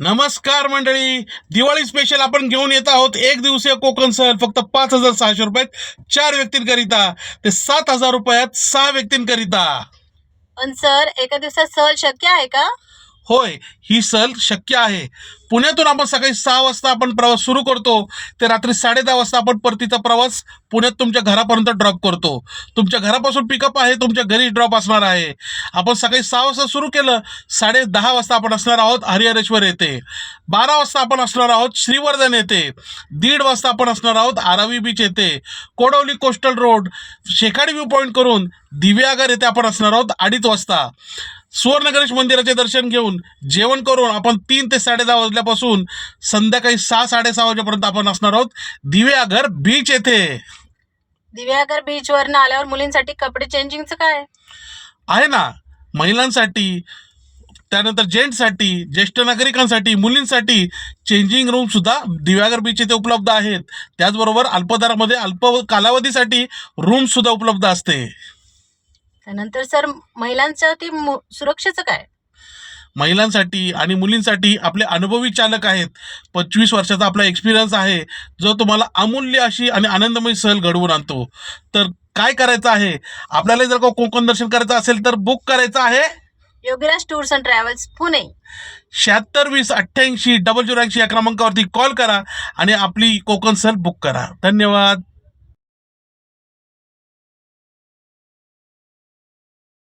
नमस्कार मंडळी. दिवाळी स्पेशल आपण घेऊन येत आहोत. एक दिवसीय कोकण सहल फक्त पाच हजार सहाशे रुपयात चार व्यक्तींकरिता. ते सात हजार रुपयात सहा व्यक्तींकरिता. पण सर एका दिवसात सहल शक्य आहे का? होय ही सहल शक्य आहे. पुण्यातून आपण सकाळी सहा वाजता आपण प्रवास सुरू करतो. ते रात्री साडे दहा वाजता आपण परतीचा प्रवास पुण्यात तुमच्या घरापर्यंत ड्रॉप करतो. तुमच्या घरापासून पिकअप आहे तुमच्या घरी ड्रॉप असणार आहे. आपण सकाळी सहा वाजता सुरू केलं साडे दहा वाजता आपण असणार आहोत हरिहरेश्वर येथे. बारा वाजता आपण असणार आहोत श्रीवर्धन येथे. दीड वाजता आपण असणार आहोत आरावी बीच येथे. Kodavali coastal road Shekhadi view point करून दिव्यागर येथे आपण असणार आहोत अडीच वाजता. सुवर्ण गणेश मंदिराचे दर्शन घेऊन जेवण करून आपण तीन ते साडे दहा वाजल्यापासून संध्याकाळी सहा साडेसहा वाजेपर्यंत आपण असणार आहोत. दिव्याघर बीच येथे. दिव्यागर बीच वरनं आल्यावर मुलींसाठी कपडे चेंजिंगचं काय? आहे ना. महिलांसाठी त्यानंतर जेंट्ससाठी ज्येष्ठ नागरिकांसाठी मुलींसाठी चेंजिंग रूम सुद्धा दिव्यागर बीच येथे उपलब्ध आहेत. त्याचबरोबर अल्पदरामध्ये अल्प कालावधीसाठी रूम सुद्धा उपलब्ध असते. त्यानंतर सर महिलांसाठी सुरक्षेचं काय? महिलांसाठी आणि मुलींसाठी आपले अनुभवी चालक आहेत. पंचवीस वर्षाचा आपला एक्सपिरियन्स आहे. जो तुम्हाला अमूल्य अशी आणि आनंदमय सहल घडवून आणतो. तर काय करायचं आहे? आपल्याला जर का कोकण दर्शन करायचं असेल तर बुक करायचं आहे? Yogiraj tours and travels Pune. शहात्तर वीस अठ्ठ्याऐंशी डबल झिरो ऐंशी या क्रमांकावरती कॉल करा आणि आपली कोकण सहल बुक करा. धन्यवाद.